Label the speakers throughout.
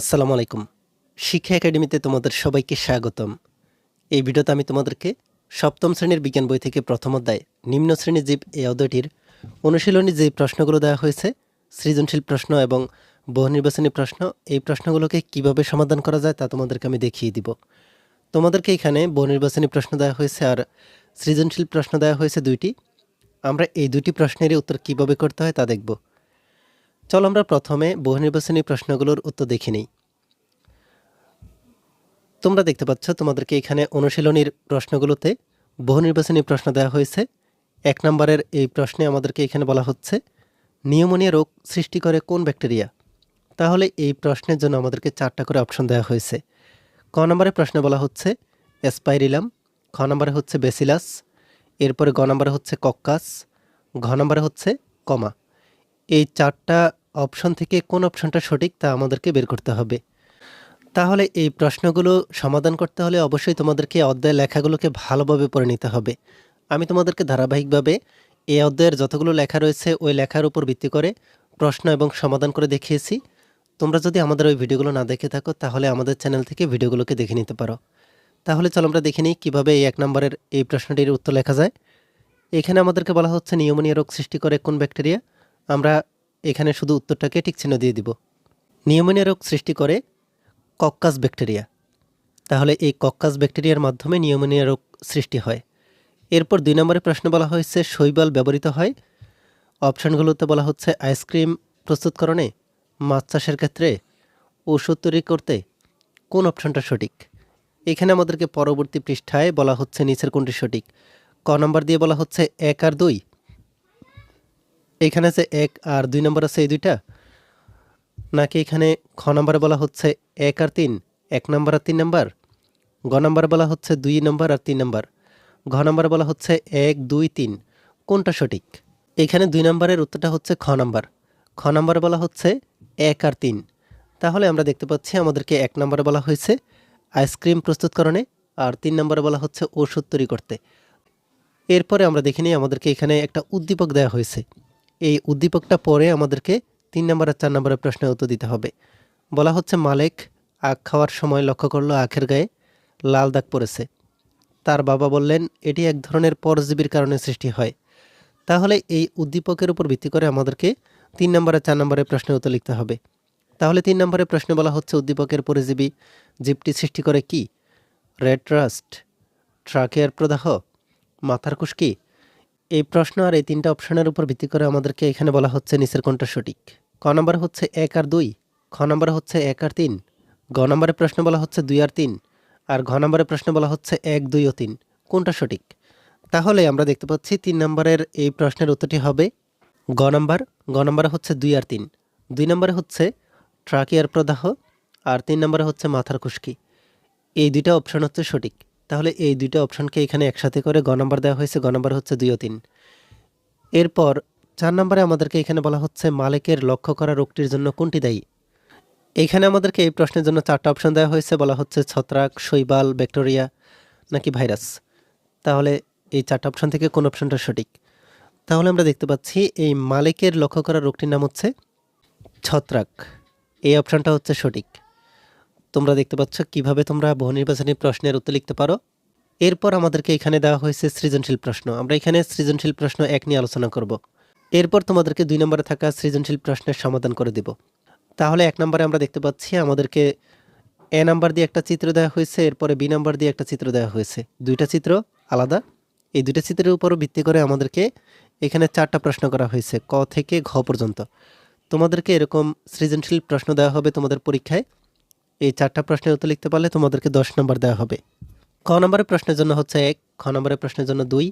Speaker 1: আসসালামু আলাইকুম। শিক্ষা একাডেমিতে তোমাদের সবাইকে স্বাগতম। এই ভিডিওতে আমি তোমাদেরকে সপ্তম শ্রেণির বিজ্ঞান বই থেকে প্রথম অধ্যায় নিম্ন শ্রেণির জীব এই অধ্যায়টির অনুশীলনী যে প্রশ্নগুলো দেওয়া হয়েছে, সৃজনশীল প্রশ্ন এবং বহু নির্বাচনী প্রশ্ন, এই প্রশ্নগুলোকে কীভাবে সমাধান করা যায় তা তোমাদেরকে আমি দেখিয়ে দিব। তোমাদেরকে এখানে বহু নির্বাচনী প্রশ্ন দেওয়া হয়েছে আর সৃজনশীল প্রশ্ন দেওয়া হয়েছে দুইটি। আমরা এই দুটি প্রশ্নেরই উত্তর কীভাবে করতে হয় তা দেখব। চলো আমরা প্রথমে বহুনির্বাচনী প্রশ্নগুলোর উত্তর দেখে নিই। তোমরা দেখতে পাচ্ছ তোমাদেরকে এখানে অনুশীলনীর প্রশ্নগুলোতে বহুনির্বাচনী প্রশ্ন দেওয়া হয়েছে। এক নম্বরের এই প্রশ্নে আমাদেরকে এখানে বলা হচ্ছে, নিউমোনিয়া রোগ সৃষ্টি করে কোন ব্যাকটেরিয়া? তাহলে এই প্রশ্নের জন্য আমাদেরকে চারটা করে অপশন দেওয়া হয়েছে। ক নম্বরে প্রশ্নে বলা হচ্ছে, অ্যাসপাইরিলাম, খ নম্বরে হচ্ছে বেসিলাস, এরপরে গ নম্বরে হচ্ছে কক্কাস, ঘ নম্বরে হচ্ছে কমা। এই চারটা অপশন থেকে কোন অপশনটা সঠিক তা আমাদেরকে বের করতে হবে। তাহলে এই প্রশ্নগুলো সমাধান করতে হলে অবশ্যই তোমাদেরকে অধ্যায় লেখাগুলোকে ভালোভাবে পড়ে নিতে হবে। আমি তোমাদেরকে ধারাবাহিকভাবে এই অধ্যায়ের যতগুলো লেখা রয়েছে ওই লেখার উপর ভিত্তি করে প্রশ্ন এবং সমাধান করে দেখিয়েছি। তোমরা যদি আমাদের ওই ভিডিওগুলো না দেখে থাকো, তাহলে আমাদের চ্যানেল থেকে ভিডিওগুলোকে দেখে নিতে পারো। তাহলে চলো আমরা দেখে নিই কীভাবে এই এক নম্বরের এই প্রশ্নটির উত্তর লেখা যায়। এখানে আমাদেরকে বলা হচ্ছে নিউমোনিয়া রোগ সৃষ্টি করে কোন ব্যাকটেরিয়া? আমরা এখানে শুধু উত্তরটাকে ঠিক চিহ্ন দিয়ে দিব। নিউমোনিয়া রোগ সৃষ্টি করে কক্কাস ব্যাকটেরিয়া। তাহলে এই কক্কাস ব্যাকটেরিয়ার মাধ্যমে নিউমোনিয়া রোগ সৃষ্টি হয়। এরপর দুই নম্বরে প্রশ্ন বলা হয়েছে, শৈবাল ব্যবহৃত হয়। অপশানগুলোতে বলা হচ্ছে, আইসক্রিম প্রস্তুতকরণে, মাছ চাষের ক্ষেত্রে, ওষুধ তৈরি করতে। কোন অপশনটা সঠিক? এখানে আমাদেরকে পরবর্তী পৃষ্ঠায় বলা হচ্ছে, নিচের কোনটি সঠিক। ক নম্বর দিয়ে বলা হচ্ছে, এক আর দুই। এখানে আছে এক আর দুই নম্বর আছে এই দুইটা? নাকি এখানে খ নম্বরে বলা হচ্ছে এক আর তিন, এক নম্বর আর তিন নম্বর? গ নম্বরে বলা হচ্ছে দুই নম্বর আর তিন নম্বর। ঘ নম্বরে বলা হচ্ছে এক, দুই, তিন। কোনটা সঠিক? এখানে দুই নম্বরের উত্তরটা হচ্ছে খ নম্বর। খ নম্বরে বলা হচ্ছে এক আর তিন। তাহলে আমরা দেখতে পাচ্ছি আমাদেরকে এক নম্বরে বলা হয়েছে আইসক্রিম প্রস্তুতকরণে আর তিন নম্বরে বলা হচ্ছে ওষুধ তৈরি করতে। এরপরে আমরা দেখে নিই আমাদেরকে এখানে একটা উদ্দীপক দেওয়া হয়েছে। এই উদ্দীপকটা পরে আমাদেরকে তিন নম্বর আর চার নম্বরের প্রশ্নের উত্তর দিতে হবে। বলা হচ্ছে, মালেক আখ খাওয়ার সময় লক্ষ্য করল আখের গায়ে লাল দাগ পড়েছে। তার বাবা বললেন, এটি এক ধরনের পরজীবীর কারণে সৃষ্টি হয়। তাহলে এই উদ্দীপকের উপর ভিত্তি করে আমাদেরকে তিন নম্বর আর চার নম্বরের প্রশ্নের উত্তর লিখতে হবে। তাহলে তিন নম্বরের প্রশ্নে বলা হচ্ছে, উদ্দীপকের পরিজীবী জীবটি সৃষ্টি করে কি? রেড ট্রাস্ট ট্রাকের প্রদাহ, মাথার খুশকি এই প্রশ্ন আর এই তিনটা অপশনের উপর ভিত্তি করে আমাদেরকে এখানে বলা হচ্ছে নিচের কোনটা সঠিক। ক নম্বর হচ্ছে এক আর দুই, খ নম্বর হচ্ছে এক আর তিন, গ নম্বরের প্রশ্ন বলা হচ্ছে দুই আর তিন, আর ঘ নম্বরের প্রশ্ন বলা হচ্ছে এক, দুই ও তিন। কোনটা সঠিক। তাহলে আমরা দেখতে পাচ্ছি তিন নম্বরের এই প্রশ্নের উত্তরটি হবে গ নম্বর, গ নম্বরে হচ্ছে দুই আর তিন, দুই নম্বরে হচ্ছে ট্রাকিয়ার প্রদাহ, আর তিন নম্বরে হচ্ছে মাথার খুশকি। এই দুইটা অপশন হচ্ছে সঠিক। তাহলে এই দুইটা অপশনকে এখানে একসাথে করে গ নম্বর দেওয়া হয়েছে, গ নম্বর হচ্ছে দুই ও তিন। এরপর চার নম্বরে আমাদেরকে এখানে বলা হচ্ছে মালিকের লক্ষ্য করা রোগটির জন্য কোনটি দায়ী? এখানে আমাদেরকে এই প্রশ্নের জন্য চারটা অপশন দেওয়া হয়েছে, বলা হচ্ছে ছত্রাক, শৈবাল, ব্যাকটেরিয়া নাকি ভাইরাস। তাহলে এই চারটা অপশন থেকে কোন অপশনটা সঠিক? তাহলে আমরা দেখতে পাচ্ছি এই মালিকের লক্ষ্য করা রোগটির নাম হচ্ছে ছত্রাক। এই অপশনটা হচ্ছে সঠিক। তোমরা দেখতে পাচ্ছ কীভাবে তোমরা বহু নির্বাচনী প্রশ্নের উত্তর লিখতে পারো। এরপর আমাদেরকে এখানে দেওয়া হয়েছে সৃজনশীল প্রশ্ন। আমরা এখানে সৃজনশীল প্রশ্ন এক নিয়ে আলোচনা করব। এরপর তোমাদেরকে দুই নম্বরে থাকা সৃজনশীল প্রশ্নের সমাধান করে দিব। তাহলে এক নম্বরে আমরা দেখতে পাচ্ছি আমাদেরকে এ নাম্বার দিয়ে একটা চিত্র দেওয়া হয়েছে, এরপরে বি নাম্বার দিয়ে একটা চিত্র দেওয়া হয়েছে। দুইটা চিত্র আলাদা। এই দুইটা চিত্রের উপরও ভিত্তি করে আমাদেরকে এখানে চারটা প্রশ্ন করা হয়েছে, ক থেকে ঘ পর্যন্ত। তোমাদেরকে এরকম সৃজনশীল প্রশ্ন দেওয়া হবে তোমাদের পরীক্ষায়। এই চারটা প্রশ্নের উত্তর লিখতে পারলে তোমাদেরকে দশ নম্বর দেওয়া হবে। ক নম্বরের প্রশ্নের জন্য হচ্ছে এক, খ নম্বরের প্রশ্নের জন্য দুই,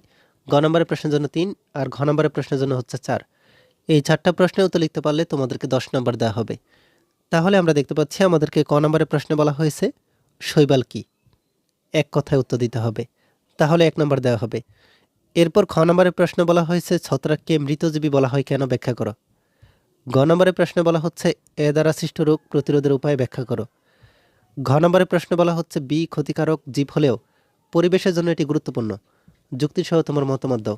Speaker 1: গ নম্বরের প্রশ্নের জন্য তিন আর ঘ নম্বরের প্রশ্নের জন্য হচ্ছে চার। এই চারটা প্রশ্নের উত্তর লিখতে পারলে তোমাদেরকে দশ নম্বর দেওয়া হবে। তাহলে আমরা দেখতে পাচ্ছি আমাদেরকে ক নম্বরের প্রশ্নে বলা হয়েছে, শৈবাল কি? এক কথায় উত্তর দিতে হবে। তাহলে এক নম্বর দেওয়া হবে। এরপর খ নম্বরের প্রশ্ন বলা হয়েছে, ছত্রাককে মৃতজীবী বলা হয় কেন ব্যাখ্যা করো? গ নম্বরের প্রশ্নে বলা হচ্ছে, এ দ্বারা সৃষ্ট রোগ প্রতিরোধের উপায় ব্যাখ্যা করো। ঘ নম্বরের প্রশ্নে বলা হচ্ছে বি ক্ষতিকারক জীব হলেও পরিবেশের জন্য এটি গুরুত্বপূর্ণ। যুক্তিসহ তোমার মতামত দাও।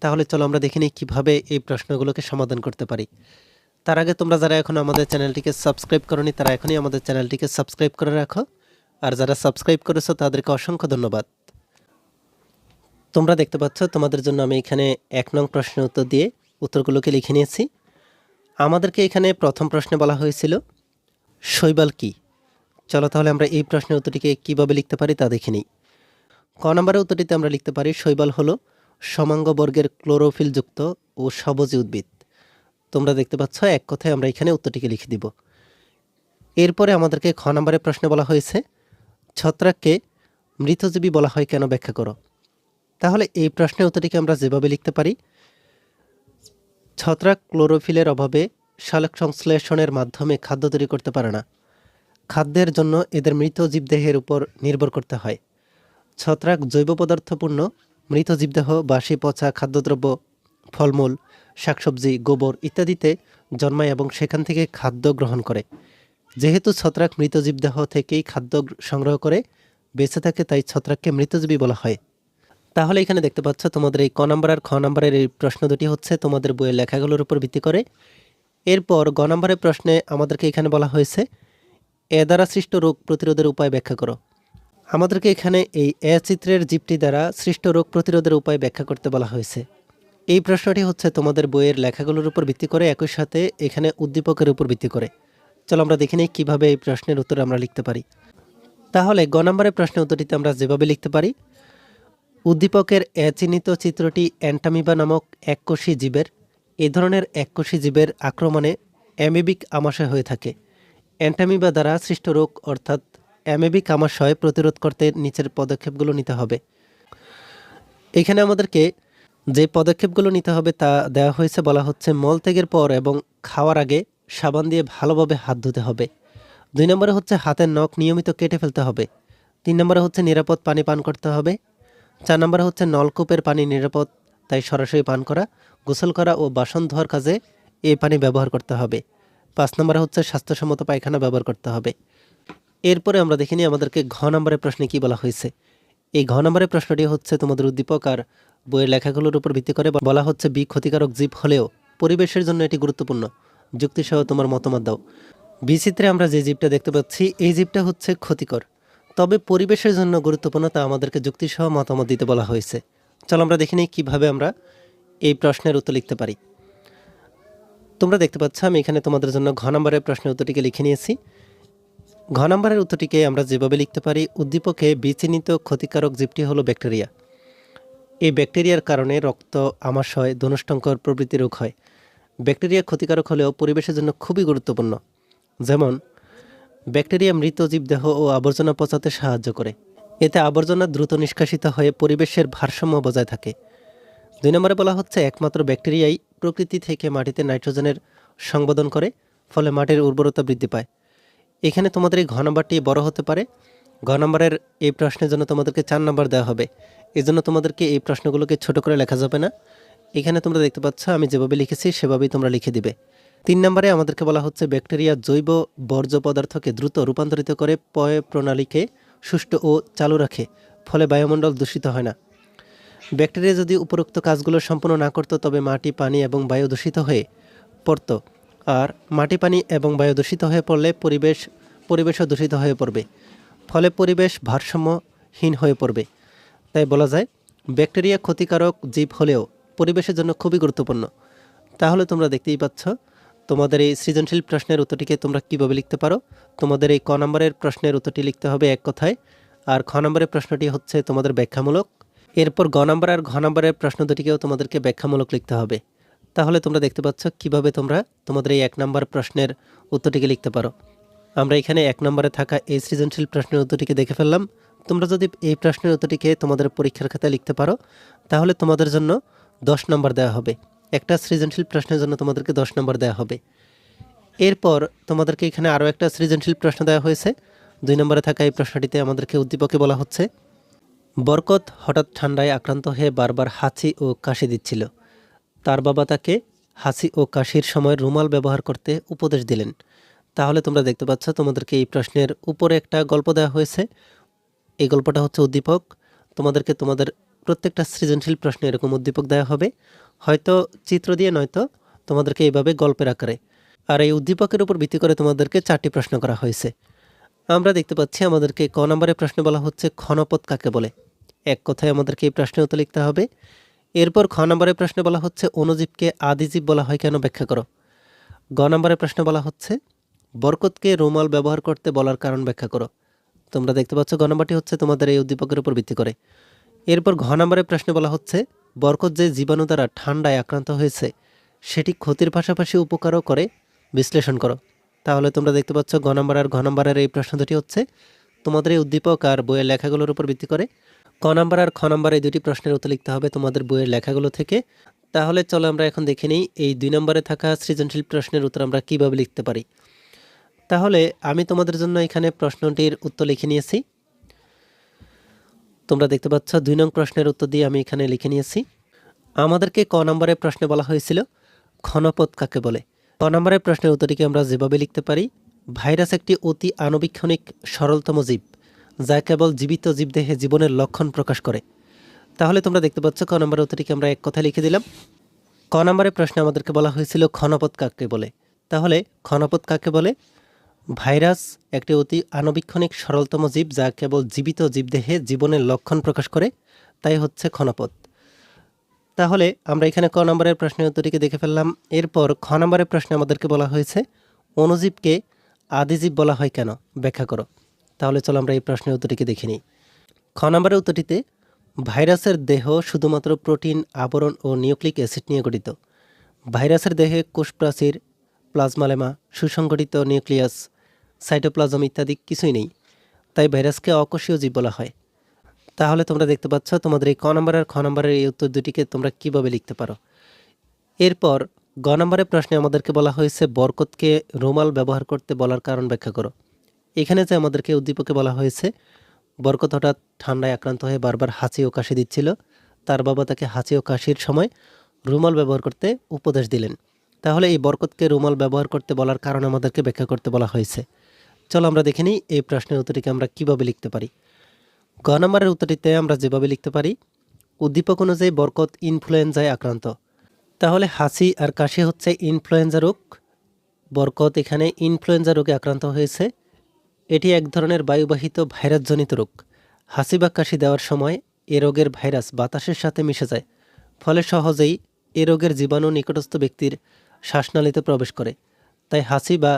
Speaker 1: তাহলে চলো আমরা দেখে নিই কীভাবে এই প্রশ্নগুলোকে সমাধান করতে পারি। তার আগে তোমরা যারা এখন আমাদের চ্যানেলটিকে সাবস্ক্রাইব করনি, তারা এখনই আমাদের চ্যানেলটিকে সাবস্ক্রাইব করে রাখো। আর যারা সাবস্ক্রাইব করেছ, তাদেরকে অসংখ্য ধন্যবাদ। তোমরা দেখতে পাচ্ছ, তোমাদের জন্য আমি এখানে এক নং প্রশ্নের উত্তর দিয়ে উত্তরগুলোকে লিখে নিয়েছি। আমাদেরকে এখানে প্রথম প্রশ্নে বলা হয়েছিল, শৈবাল কি? চলো তাহলে আমরা এই প্রশ্নের উত্তরটিকে কীভাবে লিখতে পারি তা দেখে নিই। ক নম্বরের উত্তরটিতে আমরা লিখতে পারি, শৈবাল হলো সমাঙ্গ বর্গের ক্লোরোফিলযুক্ত ও সবজি উদ্ভিদ। তোমরা দেখতে পাচ্ছ এক কথায় আমরা এখানে উত্তরটিকে লিখে দিব। এরপরে আমাদেরকে খ নম্বরের প্রশ্নে বলা হয়েছে, ছত্রাককে মৃতজীবী বলা হয় কেন ব্যাখ্যা করো? তাহলে এই প্রশ্নের উত্তরটিকে আমরা যেভাবে লিখতে পারি, ছত্রাক ক্লোরোফিলের অভাবে শালক সংশ্লেষণের মাধ্যমে খাদ্য তৈরি করতে পারে না। খাদ্যের জন্য এদের মৃত জীবদেহের উপর নির্ভর করতে হয়। ছত্রাক জৈব পদার্থপূর্ণ, মৃত জীবদেহ বাসি পচা খাদ্যদ্রব্য, ফলমূল, শাকসবজি, গোবর ইত্যাদিতে জন্মায় এবং সেখান থেকে খাদ্য গ্রহণ করে। যেহেতু ছত্রাক মৃত জীবদেহ থেকেই খাদ্য সংগ্রহ করে, বেঁচে থাকে তাই ছত্রাককে মৃতজীবী বলা হয়। তাহলে এখানে দেখতে পাচ্ছ, তোমাদের এই ক নাম্বার আর খ নাম্বারের এই প্রশ্ন দুটি হচ্ছে তোমাদের বইয়ের লেখাগুলোর উপর ভিত্তি করে। এরপর গ নাম্বারের প্রশ্নে আমাদেরকে এখানে বলা হয়েছে এ দ্বারা সৃষ্ট রোগ প্রতিরোধের উপায় ব্যাখ্যা করো। আমাদেরকে এখানে এই এ চিত্রের জীবটি দ্বারা সৃষ্ট রোগ প্রতিরোধের উপায় ব্যাখ্যা করতে বলা হয়েছে। এই প্রশ্নটি হচ্ছে তোমাদের বইয়ের লেখাগুলোর উপর ভিত্তি করে, একই সাথে এখানে উদ্দীপকের উপর ভিত্তি করে। চলো আমরা দেখে নিই কীভাবে এই প্রশ্নের উত্তর আমরা লিখতে পারি। তাহলে গ নম্বরের প্রশ্নের উত্তরটিতে আমরা যেভাবে লিখতে পারি, উদ্দীপকের এ চিহ্নিত চিত্রটি অ্যান্টামিবা নামক এককোষী জীবের, এ ধরনের এককোষী জীবের আক্রমণে অ্যামিবিক আমাশয় হয়ে থাকে। অ্যান্টামিবা দ্বারা সৃষ্ট রোগ, অর্থাৎ অ্যামেবিক আমাশয় প্রতিরোধ করতে নিচের পদক্ষেপগুলো নিতে হবে। এখানে আমাদেরকে যে পদক্ষেপগুলো নিতে হবে তা দেওয়া হয়েছে বলা হচ্ছে মলত্যাগের পর এবং খাওয়ার আগে সাবান দিয়ে ভালোভাবে হাত ধুতে হবে। দুই নম্বরে হচ্ছে হাতের নখ নিয়মিত কেটে ফেলতে হবে। তিন নম্বরে হচ্ছে নিরাপদ পানি পান করতে হবে। চার নম্বরে হচ্ছে নলকূপের পানি নিরাপদ, তাই সরাসরি পান করা, গোসল করা ও বাসন ধোয়ার কাজে এই পানি ব্যবহার করতে হবে। পাঁচ নম্বরে হচ্ছে স্বাস্থ্যসম্মত পায়খানা ব্যবহার করতে হবে। এরপরে আমরা দেখিনি আমাদেরকে ঘ নম্বরের প্রশ্নে কি বলা হয়েছে। এই ঘ নম্বরের প্রশ্নটি হচ্ছে তোমাদের উদ্দীপক আর বইয়ের লেখাগুলোর উপর ভিত্তি করে বলা হচ্ছে বি ক্ষতিকারক জীব হলেও পরিবেশের জন্য এটি গুরুত্বপূর্ণ। যুক্তিসহ তোমার মতামত দাও। বিচিত্রে আমরা যে জীবটা দেখতে পাচ্ছি, এই জীবটা হচ্ছে ক্ষতিকর। তবে পরিবেশের জন্য গুরুত্বপূর্ণ তা আমাদেরকে যুক্তিসহ মতামত দিতে বলা হয়েছে। চলো আমরা দেখে নিই কীভাবে আমরা এই প্রশ্নের উত্তর লিখতে পারি। তোমরা দেখতে পাচ্ছ, আমি এখানে তোমাদের জন্য ঘ নম্বরের প্রশ্নের উত্তরটিকে লিখে নিয়েছি। ঘ নম্বরের উত্তরটিকে আমরা যেভাবে লিখতে পারি, উদ্দীপকে বিচিহ্নিত ক্ষতিকারক জীবটি হলো ব্যাকটেরিয়া। এই ব্যাকটেরিয়ার কারণে রক্ত, আমাশয় ধনুষ্টঙ্কর প্রভৃতি রোগ হয়। ব্যাকটেরিয়া ক্ষতিকারক হলেও পরিবেশের জন্য খুবই গুরুত্বপূর্ণ। যেমন, ব্যাকটেরিয়া মৃত জীবদেহ ও আবর্জনা পচাতে সাহায্য করে। এতে আবর্জনা দ্রুত নিষ্কাশিত হয়ে পরিবেশের ভারসাম্য বজায় থাকে। দুই নম্বরে বলা হচ্ছে, একমাত্র ব্যাকটেরিয়াই প্রকৃতি থেকে মাটিতে নাইট্রোজেনের সংবোধন করে, ফলে মাটির উর্বরতা বৃদ্ধি পায়। এখানে তোমাদের এই ঘ নম্বরটি বড় হতে পারে। ঘ নম্বরের এই প্রশ্নের জন্য তোমাদেরকে চার নম্বর দেওয়া হবে। এই জন্য তোমাদেরকে এই প্রশ্নগুলোকে ছোট করে লেখা যাবে না। এখানে তোমরা দেখতে পাচ্ছ, আমি যেভাবে লিখেছি, সেভাবেই তোমরা লিখে দিবে। তিন নম্বরে আমাদেরকে বলা হচ্ছে, ব্যাকটেরিয়া জৈব বর্জ্য পদার্থকে দ্রুত রূপান্তরিত করে পয় প্রণালীকে সুষ্ঠু ও চালু রাখে, ফলে বায়ুমণ্ডল দূষিত হয় না। ব্যাকটেরিয়া যদি উপরোক্ত কাজগুলো সম্পূর্ণ না করত, তবে মাটি, পানি এবং বায়ু দূষিত হয়ে পড়তো। আর মাটি, পানি এবং বায়ু দূষিত হয়ে পড়লে পরিবেশ, পরিবেশও দূষিত হয়ে পড়বে। ফলে পরিবেশ ভারসাম্যহীন হয়ে পড়বে। তাই বলা যায়, ব্যাকটেরিয়া ক্ষতিকারক জীব হলেও পরিবেশের জন্য খুবই গুরুত্বপূর্ণ। তাহলে তোমরা দেখতেই পাচ্ছ, তোমাদের এই সৃজনশীল প্রশ্নের উত্তরটিকে তোমরা কীভাবে লিখতে পারো? তোমাদের এই ক নম্বরের প্রশ্নের উত্তরটি লিখতে হবে এক কথায়। আর খ নম্বরের প্রশ্নটি হচ্ছে তোমাদের ব্যাখ্যামূলক। এরপর গ নম্বর আর ঘ নম্বরের প্রশ্ন দুটিকেও তোমাদেরকে ব্যাখ্যামূলক লিখতে হবে। তাহলে তোমরা দেখতে পাচ্ছ কীভাবে তোমরা তোমাদের এই এক নম্বর প্রশ্নের উত্তরটিকে লিখতে পারো। আমরা এখানে এক নম্বরে থাকা এই সৃজনশীল প্রশ্নের উত্তরটিকে দেখে ফেললাম। তোমরা যদি এই প্রশ্নের উত্তরটিকে তোমাদের পরীক্ষার খাতায় লিখতে পারো, তাহলে তোমাদের জন্য দশ নম্বর দেওয়া হবে। একটা সৃজনশীল প্রশ্নের জন্য তোমাদেরকে দশ নম্বর দেওয়া হবে। এরপর তোমাদেরকে এখানে আরও একটা সৃজনশীল প্রশ্ন দেওয়া হয়েছে। দুই নম্বরে থাকা এই প্রশ্নটিতে আমাদেরকে উদ্দীপকে বলা হচ্ছে বরকত হঠাৎ ঠান্ডায় আক্রান্ত হয়ে বারবার হাঁচি ও কাশি দিচ্ছিল। তার বাবা তাকে হাসি ও কাশির সময় রুমাল ব্যবহার করতে উপদেশ দিলেন। তাহলে তোমরা দেখতে পাচ্ছ, তোমাদেরকে এই প্রশ্নের উপরে একটা গল্প দেওয়া হয়েছে। এই গল্পটা হচ্ছে উদ্দীপক। তোমাদেরকে তোমাদের প্রত্যেকটা সৃজনশীল প্রশ্নে এরকম উদ্দীপক দেওয়া হবে। হয়তো চিত্র দিয়ে নয়তো তোমাদেরকে এইভাবে গল্পের আকারে। আর এই উদ্দীপকের উপর ভিত্তি করে তোমাদেরকে চারটি প্রশ্ন করা হয়েছে। আমরা দেখতে পাচ্ছি, আমাদেরকে ক নম্বরের প্রশ্ন বলা হচ্ছে, ক্ষণপথ কাকে বলে? এক কথায় আমাদেরকে এই প্রশ্নের উত্তর লিখতে হবে। এরপর খ নম্বরের প্রশ্নে বলা হচ্ছে, অণুজীবকে আদিজীব বলা হয় কেন? ব্যাখ্যা করো। গ নম্বরের প্রশ্ন বলা হচ্ছে, বরকতকে রুমাল ব্যবহার করতে বলার কারণ ব্যাখ্যা করো। তোমরা দেখতে পাচ্ছ গ নম্বরটি হচ্ছে তোমাদের এই উদ্দীপকের উপর ভিত্তি করে। এরপর ঘ নম্বরের প্রশ্নে বলা হচ্ছে, বরকত যে জীবাণু দ্বারা ঠান্ডায় আক্রান্ত হয়েছে, সেটি ক্ষতির পাশাপাশি উপকারও করে? বিশ্লেষণ করো। তাহলে তোমরা দেখতে পাচ্ছ গ নম্বর আর ঘ নম্বরের এই প্রশ্ন দুটি হচ্ছে, তোমাদের এই উদ্দীপক আর বইয়ের লেখাগুলোর উপর ভিত্তি করে ক নাম্বার আর খ নম্বর এই দুটি প্রশ্নের উত্তর লিখতে হবে তোমাদের বইয়ের লেখাগুলো থেকে। তাহলে চলো আমরা এখন দেখে নিই এই দুই নম্বরে থাকা সৃজনশীল প্রশ্নের উত্তর আমরা কীভাবে লিখতে পারি। তাহলে আমি তোমাদের জন্য এখানে প্রশ্নটির উত্তর লিখে নিয়েছি। তোমরা দেখতে পাচ্ছ দুই নং প্রশ্নের উত্তর দিয়ে আমি এখানে লিখে নিয়েছি। আমাদেরকে ক নম্বরের প্রশ্নে বলা হয়েছিল ক্ষণপথ কাকে বলে? ক নম্বরের প্রশ্নের উত্তরটিকে আমরা যেভাবে লিখতে পারি, ভাইরাস একটি অতি আণুবীক্ষণিক সরলতম জীব। যা কেবল জীবিত জীবদেহে জীবনের লক্ষণ প্রকাশ করে। তাহলে তোমরা দেখতে পাচ্ছ ক নম্বরের উত্তরটিকে আমরা এক কথা লিখে দিলাম। ক নম্বরের প্রশ্নে আমাদেরকে বলা হয়েছিল ক্ষণপথ কাকে বলে? তাহলে ক্ষণপথ কাকে বলে? ভাইরাস একটি অতি আণুবীক্ষণিক সরলতম জীব যা কেবল জীবিত জীবদেহে জীবনের লক্ষণ প্রকাশ করে, তাই হচ্ছে ক্ষণপথ। তাহলে আমরা এখানে ক নম্বরের প্রশ্নের উত্তরটিকে দেখে ফেললাম। এরপর খ নম্বরের প্রশ্নে আমাদেরকে বলা হয়েছে, অণুজীবকে আদিজীব বলা হয় কেন? ব্যাখ্যা করো। তাহলে চলো আমরা এই প্রশ্নের উত্তরটিকে দেখে নিই। খ নম্বরের উত্তরটিতে, ভাইরাসের দেহ শুধুমাত্র প্রোটিন, আবরণ ও নিউক্লিক অ্যাসিড নিয়ে গঠিত। ভাইরাসের দেহে কোষপ্রাচীর, প্লাজমালেমা, সুসংগঠিত নিউক্লিয়াস, সাইটোপ্লাজম ইত্যাদি কিছুই নেই। তাই ভাইরাসকে অকোষীয় জীব বলা হয়। তাহলে তোমরা দেখতে পাচ্ছ, তোমাদের এই ক নম্বর আর খ নম্বরের এই উত্তর দুটিকে তোমরা কীভাবে লিখতে পারো? এরপর, গ নম্বরের প্রশ্নে আমাদেরকে বলা হয়েছে, বরকতকে রুমাল ব্যবহার করতে বলার কারণ ব্যাখ্যা করো। এখানে যে আমাদেরকে উদ্দীপকে বলা হয়েছে, বরকত হঠাৎ ঠান্ডায় আক্রান্ত হয়ে বারবার হাঁচি ও কাশি দিচ্ছিল। তার বাবা তাকে হাঁচি ও কাশির সময় রুমাল ব্যবহার করতে উপদেশ দিলেন। তাহলে এই বরকতকে রুমাল ব্যবহার করতে বলার কারণ আমাদেরকে ব্যাখ্যা করতে বলা হয়েছে। চলো আমরা দেখে নিই এই প্রশ্নের উত্তরটিকে আমরা কীভাবে লিখতে পারি। গ নম্বরের উত্তরটিতে আমরা যেভাবে লিখতে পারি, উদ্দীপক অনুযায়ী বরকত ইনফ্লুয়েঞ্জায় আক্রান্ত। তাহলে হাসি আর কাশি হচ্ছে ইনফ্লুয়েঞ্জা রোগ। বরকত এখানে ইনফ্লুয়েঞ্জা রোগে আক্রান্ত হয়েছে। এটি এক ধরনের বায়ুবাহিত ভাইরাসজনিত রোগ। হাসি বা কাশি দেওয়ার সময় এ রোগের ভাইরাস বাতাসের সাথে মিশে যায়, ফলে সহজেই এ রোগের জীবাণু নিকটস্থ ব্যক্তির শ্বাসনালীতে প্রবেশ করে। তাই হাসি বা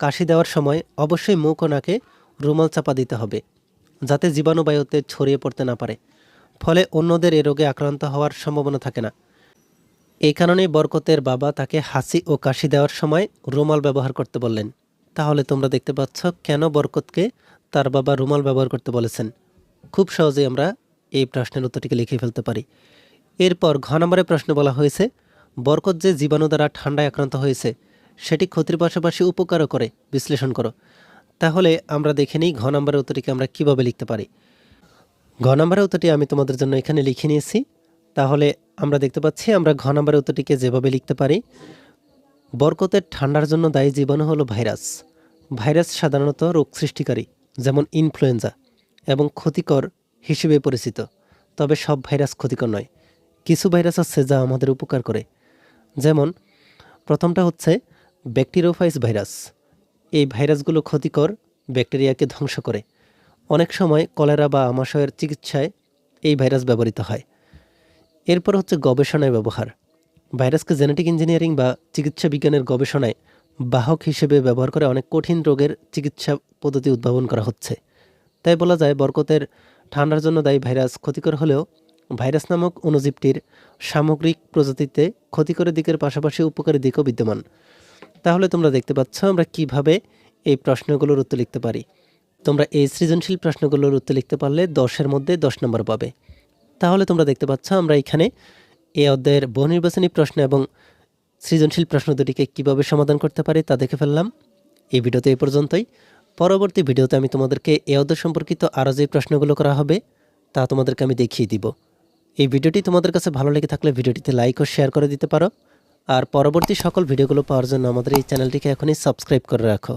Speaker 1: কাশি দেওয়ার সময় অবশ্যই মুখ ও নাকে রুমাল চাপা দিতে হবে, যাতে জীবাণু বায়ুতে ছড়িয়ে পড়তে না পারে, ফলে অন্যদের এ রোগে আক্রান্ত হওয়ার সম্ভাবনা থাকে না। এই কারণেই বরকতের বাবা তাকে হাসি ও কাশি দেওয়ার সময় রুমাল ব্যবহার করতে বললেন। তাহলে তোমরা দেখতে পাচ্ছ কেন বরকতকে তার বাবা রুমাল ব্যবহার করতে বলেছেন। খুব সহজেই আমরা এই প্রশ্নের উত্তরটিকে লিখে ফেলতে পারি। এরপর ঘ নম্বরের প্রশ্ন বলা হয়েছে, বরকত যে জীবাণু দ্বারা ঠান্ডায় আক্রান্ত হয়েছে, সেটি ক্ষতির পাশাপাশি উপকারও করে। বিশ্লেষণ করো। তাহলে আমরা দেখে নিই ঘ নম্বরের উত্তরটিকে আমরা কীভাবে লিখতে পারি। ঘ নম্বরের উত্তরটি আমি তোমাদের জন্য এখানে লিখে নিয়েছি। তাহলে আমরা দেখতে পাচ্ছি, আমরা ঘ নম্বরের উত্তরটিকে যেভাবে লিখতে পারি বরকতের ঠান্ডার জন্য দায়ী জীবাণু হলো ভাইরাস। ভাইরাস সাধারণত রোগ সৃষ্টিকারী, যেমন ইনফ্লুয়েঞ্জা, এবং ক্ষতিকর হিসেবে পরিচিত। তবে সব ভাইরাস ক্ষতিকর নয়। কিছু ভাইরাস আছে যা আমাদের উপকার করে। যেমন, প্রথমটা হচ্ছে ব্যাকটেরিওফাইস ভাইরাস। এই ভাইরাসগুলো ক্ষতিকর ব্যাকটেরিয়াকে ধ্বংস করে। অনেক সময় কলেরা বা আমাশয়ের চিকিৎসায় এই ভাইরাস ব্যবহৃত হয়। এরপর হচ্ছে গবেষণায় ব্যবহার। ভাইরাসকে জেনেটিক ইঞ্জিনিয়ারিং বা চিকিৎসা বিজ্ঞানের গবেষণায় বাহক হিসেবে ব্যবহার করে অনেক কঠিন রোগের চিকিৎসা পদ্ধতি উদ্ভাবন করা হচ্ছে। তাই বলা যায়, বরকতের ঠান্ডার জন্য দায়ী ভাইরাস ক্ষতিকর হলেও ভাইরাস নামক অণুজীবটির সামগ্রিক প্রজাতিতে ক্ষতিকর দিকের পাশাপাশি উপকারী দিকও বিদ্যমান। তাহলে তোমরা দেখতে পাচ্ছ আমরা কীভাবে এই প্রশ্নগুলোর উত্তর লিখতে পারি। তোমরা এই সৃজনশীল প্রশ্নগুলোর উত্তর লিখতে পারলে দশের মধ্যে দশ নম্বর পাবে। তাহলে তোমরা দেখতে পাচ্ছ আমরা এখানে এই অধ্যায়ের বহুনির্বাচনী প্রশ্ন এবং সৃজনশীল প্রশ্ন দুটিকে কীভাবে সমাধান করতে পারি তা দেখে ফেললাম। এই ভিডিওতে এই পর্যন্তই। পরবর্তী ভিডিওতে আমি তোমাদেরকে এই অধ্যায় সম্পর্কিত আরও যে প্রশ্নগুলো করা হবে তা তোমাদেরকে আমি দেখিয়ে দিব। এই ভিডিওটি তোমাদের কাছে ভালো লেগে থাকলে ভিডিওটিতে লাইক ও শেয়ার করে দিতে পারো। আর পরবর্তী সকল ভিডিওগুলো পাওয়ার জন্য আমাদের এই চ্যানেলটিকে এখনই সাবস্ক্রাইব করে রাখো।